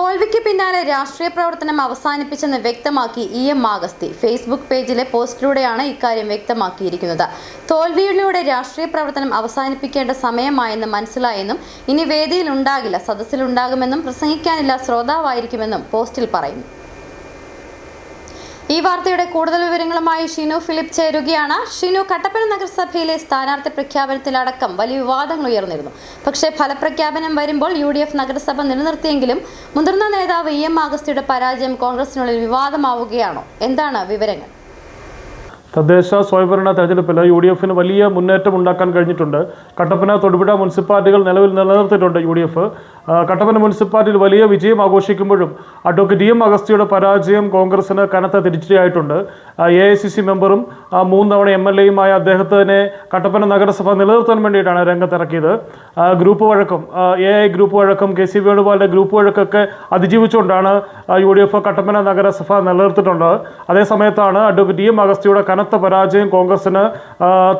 തോൽവിക്ക് പിന്നാലെ രാഷ്ട്രീയ പ്രവർത്തനം അവസാനിപ്പിച്ചെന്ന് വ്യക്തമാക്കി ഇ എം ആഗസ്തി. ഫേസ്ബുക്ക് പേജിലെ പോസ്റ്റിലൂടെയാണ് ഇക്കാര്യം വ്യക്തമാക്കിയിരിക്കുന്നത്. തോൽവിയിലൂടെ രാഷ്ട്രീയ പ്രവർത്തനം അവസാനിപ്പിക്കേണ്ട സമയമായെന്ന് മനസ്സിലായെന്നും ഇനി വേദിയിൽ ഉണ്ടാകില്ല സദസ്സിലുണ്ടാകുമെന്നും പ്രസംഗിക്കാനില്ല ശ്രോതാവായിരിക്കുമെന്നും പോസ്റ്റിൽ പറയുന്നു. ഈ വാർത്തയുടെ കൂടുതൽ വിവരങ്ങളുമായി ഷിനു ഫിലിപ്പ് ചേരുകയാണ്. ഷിനു കട്ടപ്പന നഗരസഭയിലെ സ്ഥാനാർത്ഥി പ്രഖ്യാപനത്തിലടക്കം വലിയ വിവാദങ്ങൾ ഉയർന്നിരുന്നു. പക്ഷേ ഫലപ്രഖ്യാപനം വരുമ്പോൾ യു ഡി എഫ് നഗരസഭ നിലനിർത്തിയെങ്കിലും മുതിർന്ന നേതാവ് ഇ എം ആഗസ്തിയുടെ പരാജയം കോൺഗ്രസിനുള്ളിൽ വിവാദമാവുകയാണോ? എന്താണ് വിവരങ്ങൾ? തദ്ദേശ സ്വയംഭരണ തെരഞ്ഞെടുപ്പിൽ യു ഡി എഫിന് വലിയ മുന്നേറ്റം ഉണ്ടാക്കാൻ കഴിഞ്ഞിട്ടുണ്ട്. കട്ടപ്പന തൊടുപുഴ മുനിസിപ്പാലിറ്റികൾ നിലവിൽ നിലനിർത്തിയിട്ടുണ്ട് യു ഡി എഫ്. കട്ടപ്പന മുനിസിപ്പാലിറ്റിയിൽ വലിയ വിജയം ആഘോഷിക്കുമ്പോഴും അഡ്വക്കേറ്റ് എം അഗസ്തിയുടെ പരാജയം കോൺഗ്രസിന് കനത്ത തിരിച്ചടിയായിട്ടുണ്ട്. എ ഐ സി സി മെമ്പറും മൂന്ന് തവണ എം എൽ എയുമായ അദ്ദേഹത്തിനെ കട്ടപ്പന നഗരസഭ നിലനിർത്താൻ വേണ്ടിയിട്ടാണ് രംഗത്തിറക്കിയത്. ഗ്രൂപ്പ് വഴക്കം എ ഐ ഗ്രൂപ്പ് വഴക്കം കെ സി വേണുഗോപാലിന്റെ ഗ്രൂപ്പ് വഴക്കൊക്കെ അതിജീവിച്ചുകൊണ്ടാണ് യു ഡി എഫ് കട്ടപ്പന നഗരസഭ നിലനിർത്തിയിട്ടുള്ളത് അതേസമയത്താണ് അഡ്വക്കേറ്റ് എം അഗസ്തിയുടെ കനത്ത പരാജയം കോൺഗ്രസിന്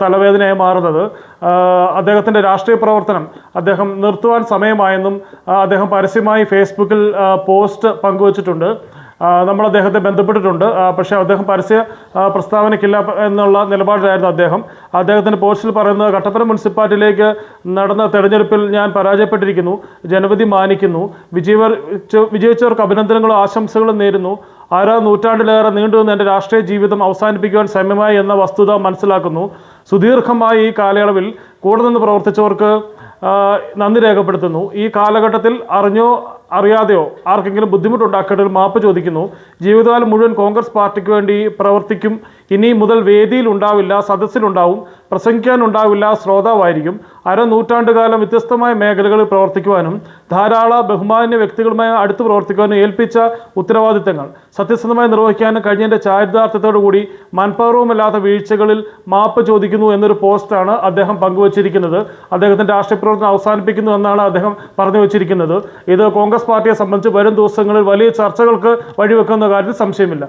തലവേദനയായി മാറുന്നത്. അദ്ദേഹത്തിന്റെ രാഷ്ട്രീയ പ്രവർത്തനം അദ്ദേഹം നിർത്തുവാൻ സമയമായെന്നും അദ്ദേഹം പരസ്യമായി ഫേസ്ബുക്കിൽ പോസ്റ്റ് പങ്കുവച്ചിട്ടുണ്ട്. നമ്മൾ അദ്ദേഹത്തെ ബന്ധപ്പെട്ടിട്ടുണ്ട്. പക്ഷേ അദ്ദേഹം പരസ്യ പ്രസ്താവനയ്ക്കില്ല എന്നുള്ള നിലപാടിലായിരുന്നു അദ്ദേഹം. അദ്ദേഹത്തിന്റെ പോസ്റ്റിൽ പറയുന്നത് കട്ടപ്പന മുനിസിപ്പാലിറ്റിയിലേക്ക് നടന്ന തെരഞ്ഞെടുപ്പിൽ ഞാൻ പരാജയപ്പെട്ടിരിക്കുന്നു ജനവിധി മാനിക്കുന്നു വിജയവർ വിജയിച്ചവർക്ക് അഭിനന്ദനങ്ങളും ആശംസകളും നേരുന്നു ആരാ നൂറ്റാണ്ടിലേറെ നീണ്ടുവന്ന് എന്റെ രാഷ്ട്രീയ ജീവിതം അവസാനിപ്പിക്കുവാൻ സമയമായി എന്ന വസ്തുത മനസ്സിലാക്കുന്നു സുദീർഘമായ ഈ കാലയളവിൽ കൂടെ നിന്ന് പ്രവർത്തിച്ചവർക്ക് നന്ദി രേഖപ്പെടുത്തുന്നു. ഈ കാലഘട്ടത്തിൽ അറിഞ്ഞോ അറിയാതെയോ ആർക്കെങ്കിലും ബുദ്ധിമുട്ടുണ്ടാക്കേണ്ടതിൽ മാപ്പ് ചോദിക്കുന്നു. ജീവിതകാലം മുഴുവൻ കോൺഗ്രസ് പാർട്ടിക്ക് വേണ്ടി പ്രവർത്തിക്കും ഇനി മുതൽ വേദിയിൽ ഉണ്ടാവില്ല സദസ്സിലുണ്ടാവും പ്രസംഗിക്കാനുണ്ടാവില്ല ശ്രോതാവായിരിക്കും. അര നൂറ്റാണ്ടുകാലം വ്യത്യസ്തമായ മേഖലകളിൽ പ്രവർത്തിക്കുവാനും ധാരാളം ബഹുമാന്യ വ്യക്തികളുമായി അടുത്ത് പ്രവർത്തിക്കുവാനും ഏൽപ്പിച്ച ഉത്തരവാദിത്തങ്ങൾ. സത്യസന്ധമായി നിർവഹിക്കാനും കഴിഞ്ഞതിന്റെ ചാരിതാർത്ഥ്യത്തോടു കൂടി മനഃപൂർവമല്ലാത്ത വീഴ്ചകളിൽ മാപ്പ് ചോദിക്കുന്നു എന്നൊരു പോസ്റ്റാണ് അദ്ദേഹം പങ്കുവച്ചിരിക്കുന്നത്. അദ്ദേഹത്തിന്റെ രാഷ്ട്രീയ പ്രവർത്തനം അവസാനിപ്പിക്കുന്നു എന്നാണ് അദ്ദേഹം പറഞ്ഞു വച്ചിരിക്കുന്നത് ഇത് കോൺഗ്രസ് പാർട്ടിയെ സംബന്ധിച്ച് വരും ദിവസങ്ങളിൽ വലിയ ചർച്ചകൾക്ക് വഴിവെക്കുന്ന കാര്യത്തിൽ സംശയമില്ല.